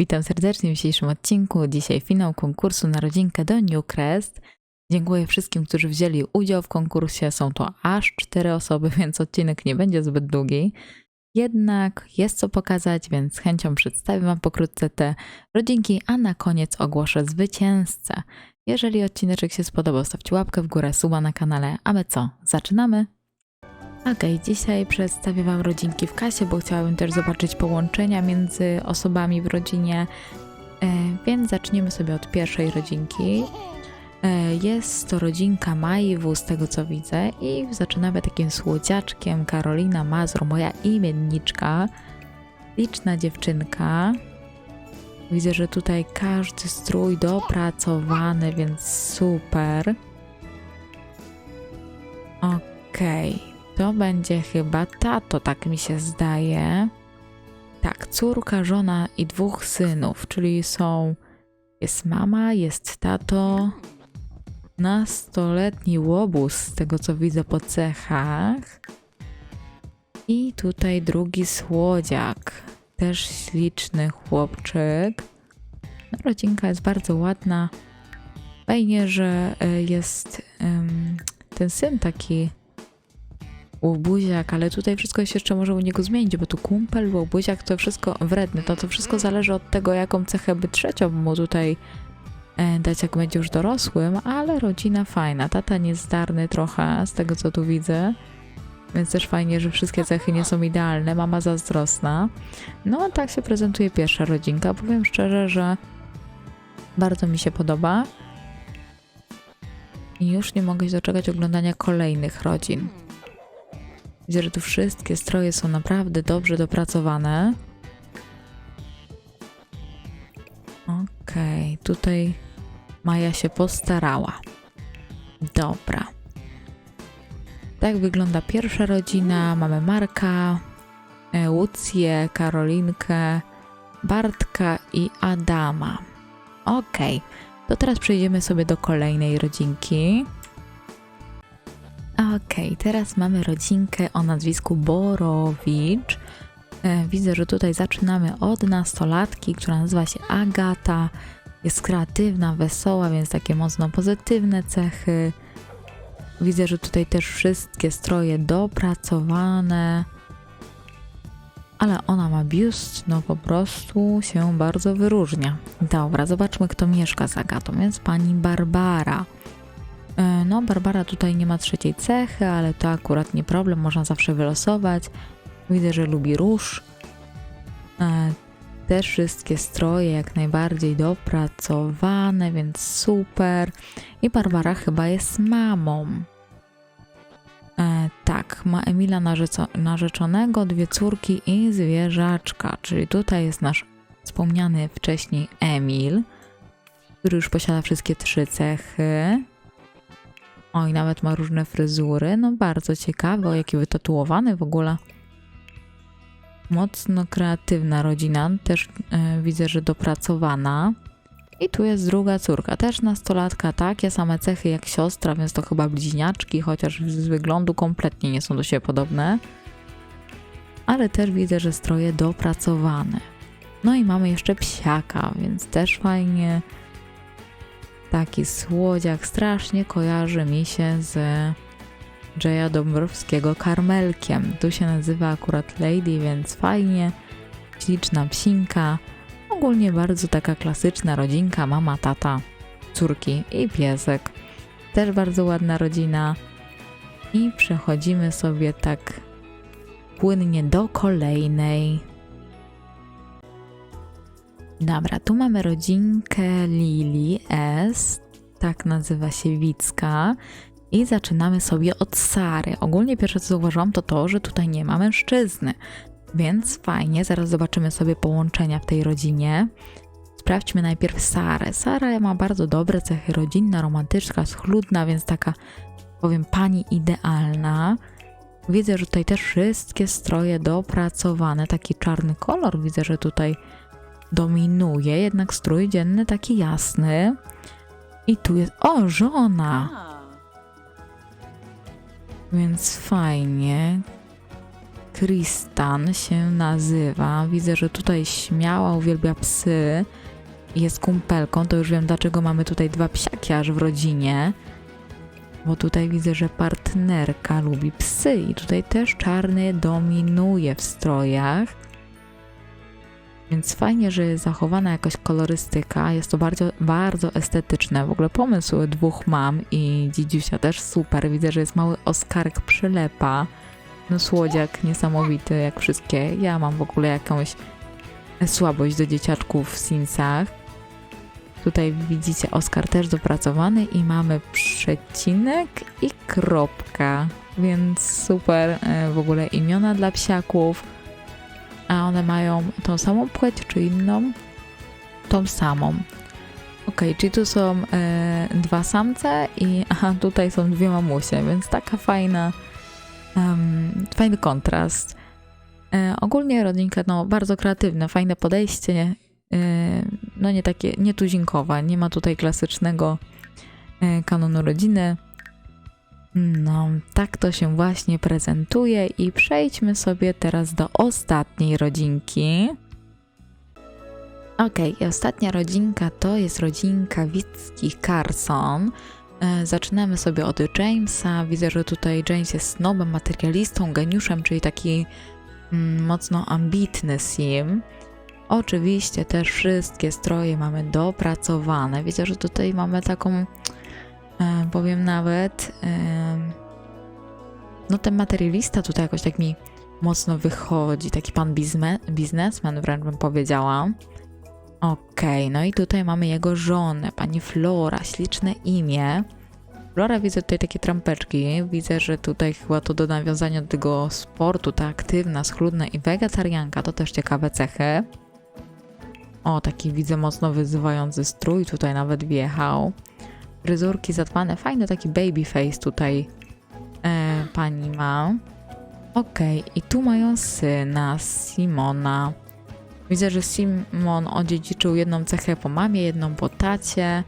Witam serdecznie w dzisiejszym odcinku. Dzisiaj finał konkursu na rodzinkę do Newcrest. Dziękuję wszystkim, którzy wzięli udział w konkursie. Są to aż cztery osoby, więc odcinek nie będzie zbyt długi. Jednak jest co pokazać, więc z chęcią przedstawię Wam pokrótce te rodzinki, a na koniec ogłoszę zwycięzcę. Jeżeli odcineczek się spodobał, stawcie łapkę w górę, suba na kanale. A my co? Zaczynamy! Okej, dzisiaj przedstawię Wam rodzinki w kasie, bo chciałabym też zobaczyć połączenia między osobami w rodzinie. E, więc zaczniemy sobie od pierwszej rodzinki. E, jest to rodzinka Majwu, z tego co widzę, i zaczynamy takim słodziaczkiem Karolina Mazur, moja imienniczka. Liczna dziewczynka. Widzę, że tutaj każdy strój dopracowany, więc super. Okej. To będzie chyba tato, tak mi się zdaje. Tak, córka, żona i dwóch synów, czyli są. Jest mama, jest tato, nastoletni łobuz, z tego co widzę po cechach. I tutaj drugi słodziak, też śliczny chłopczyk. No, rodzinka jest bardzo ładna. Fajnie, że e, jest em, ten syn taki łobuziak, ale tutaj wszystko się jeszcze może u niego zmienić, bo tu kumpel, łobuziak to wszystko wredny, to to wszystko zależy od tego, jaką cechę by trzecią mu tutaj e, dać, jak będzie już dorosłym, ale rodzina fajna, tata niezdarny trochę, z tego co tu widzę, więc też fajnie, że wszystkie cechy nie są idealne, mama zazdrosna. No, tak się prezentuje pierwsza rodzinka, powiem szczerze, że bardzo mi się podoba. I już nie mogę się doczekać oglądania kolejnych rodzin. Widzę, że tu wszystkie stroje są naprawdę dobrze dopracowane. Okej, tutaj Maja się postarała. Dobra. Tak wygląda pierwsza rodzina. Mamy Marka, e, Łucję, Karolinkę, Bartka i Adama. Okej, to teraz przejdziemy sobie do kolejnej rodzinki. Okej, teraz mamy rodzinkę o nazwisku Borowicz. E, Widzę, że tutaj zaczynamy od nastolatki, która nazywa się Agata. Jest kreatywna, wesoła, więc takie mocno pozytywne cechy. Widzę, że tutaj też wszystkie stroje dopracowane. Ale ona ma biust, no po prostu się bardzo wyróżnia. Dobra, zobaczmy kto mieszka z Agatą. Więc pani Barbara. E, No, Barbara tutaj nie ma trzeciej cechy, ale to akurat nie problem, można zawsze wylosować. Widzę, że lubi róż. E, Te wszystkie stroje jak najbardziej dopracowane, więc super. I Barbara chyba jest mamą. E, tak, ma Emila narzeczonego, dwie córki i zwierzaczka. Czyli tutaj jest nasz wspomniany wcześniej Emil, który już posiada wszystkie trzy cechy. Oj, nawet ma różne fryzury. No bardzo ciekawe, o jaki wytatuowany w ogóle. Mocno kreatywna rodzina, też e, widzę, że dopracowana. I tu jest druga córka, też nastolatka, takie same cechy jak siostra, więc to chyba bliźniaczki, chociaż z wyglądu kompletnie nie są do siebie podobne. Ale też widzę, że stroje dopracowane. No i mamy jeszcze psiaka, więc też fajnie. Taki słodziak strasznie kojarzy mi się z Jaya Dąbrowskiego karmelkiem. Tu się nazywa akurat Lady, więc fajnie. Śliczna psinka. Ogólnie bardzo taka klasyczna rodzinka, mama, tata, córki i piesek. Też bardzo ładna rodzina. I przechodzimy sobie tak płynnie do kolejnej. Dobra, tu mamy rodzinkę Lili S, tak nazywa się Wicka. I zaczynamy sobie od Sary. Ogólnie pierwsze co zauważyłam to to, że tutaj nie ma mężczyzny. Więc fajnie, zaraz zobaczymy sobie połączenia w tej rodzinie. Sprawdźmy najpierw Sarę. Sara ma bardzo dobre cechy rodzinna, romantyczna, schludna, więc taka, powiem, pani idealna. Widzę, że tutaj też wszystkie stroje dopracowane. Taki czarny kolor widzę, że tutaj dominuje, jednak strój dzienny taki jasny. I tu jest. O, żona! Więc fajnie. Tristan się nazywa. Widzę, że tutaj śmiała uwielbia psy. Jest kumpelką, to już wiem dlaczego mamy tutaj dwa psiaki aż w rodzinie. Bo tutaj widzę, że partnerka lubi psy i tutaj też czarny dominuje w strojach. Więc fajnie, że jest zachowana jakaś kolorystyka. Jest to bardzo, bardzo estetyczne. W ogóle pomysł dwóch mam i dzidziusia też super. Widzę, że jest mały Oskarek przylepa. No słodziak niesamowity, jak wszystkie. Ja mam w ogóle jakąś słabość do dzieciaczków w Simsach. Tutaj widzicie Oskar też dopracowany i mamy przecinek i kropka. Więc super e, w ogóle imiona dla psiaków. A one mają tą samą płeć czy inną? Tą samą. Ok, czyli tu są e, dwa samce i aha, tutaj są dwie mamusie, więc taka fajna, em, fajny kontrast. E, ogólnie rodzinka no, bardzo kreatywna, fajne podejście, e, no nie takie, nie tuzinkowa, nie ma tutaj klasycznego kanonu rodziny. No, tak to się właśnie prezentuje i przejdźmy sobie teraz do ostatniej rodzinki. I ostatnia rodzinka to jest rodzinka Wickich Carson. E, Zaczynamy sobie od Jamesa. Widzę, że tutaj James jest snobem, materialistą, geniuszem, czyli taki mm, mocno ambitny sim. Oczywiście też wszystkie stroje mamy dopracowane. Widzę, że tutaj mamy taką, e, powiem nawet, e, no ten materialista tutaj jakoś tak mi mocno wychodzi. Taki pan bizme, biznesmen wręcz bym powiedziała. Okej, no i tutaj mamy jego żonę, pani Flora, śliczne imię. Flora widzę tutaj takie trampeczki, widzę, że tutaj chyba to do nawiązania do tego sportu, ta aktywna, schludna i wegetarianka, to też ciekawe cechy. O, taki widzę mocno wyzywający strój, tutaj nawet wjechał. Fryzurki zadbane, fajny taki baby face tutaj e, pani ma. Okej, i tu mają syna, Simona. Widzę, że Simon odziedziczył jedną cechę po mamie, jedną po tacie.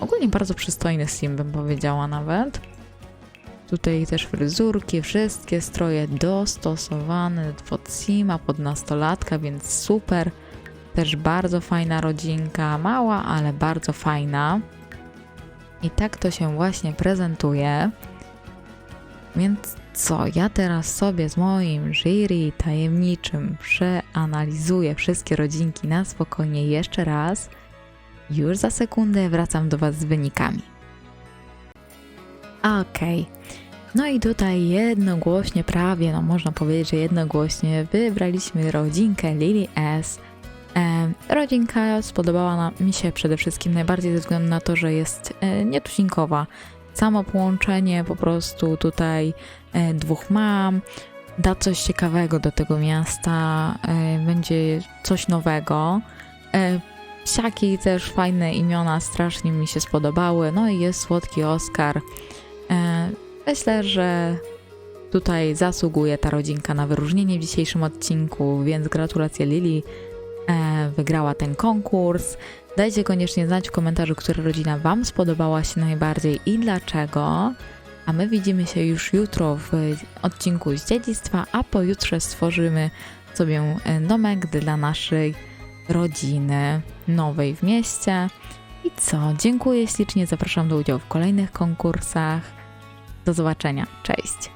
Ogólnie bardzo przystojny Sim, bym powiedziała nawet. Tutaj też fryzurki, wszystkie stroje dostosowane pod Sima, pod nastolatka, więc super. Też bardzo fajna rodzinka, mała, ale bardzo fajna. I tak to się właśnie prezentuje. Więc co, ja teraz sobie z moim jury tajemniczym przeanalizuję wszystkie rodzinki na spokojnie jeszcze raz. Już za sekundę wracam do Was z wynikami. Okej. No i tutaj jednogłośnie, prawie, no można powiedzieć, że jednogłośnie wybraliśmy rodzinkę Lily S. E, rodzinka spodobała mi się przede wszystkim najbardziej ze względu na to, że jest e, nietuzinkowa. Samo połączenie po prostu tutaj e, dwóch mam da coś ciekawego do tego miasta, będzie coś nowego. Psiaki też fajne imiona, strasznie mi się spodobały. No i jest słodki Oscar. Myślę, że tutaj zasługuje ta rodzinka na wyróżnienie w dzisiejszym odcinku, więc gratulacje Lili. Wygrała ten konkurs. Dajcie koniecznie znać w komentarzu, która rodzina Wam spodobała się najbardziej i dlaczego. A my widzimy się już jutro w odcinku z dziedzictwa, a pojutrze stworzymy sobie e, domek dla naszej rodziny nowej w mieście. I co? Dziękuję ślicznie, zapraszam do udziału w kolejnych konkursach. Do zobaczenia. Cześć!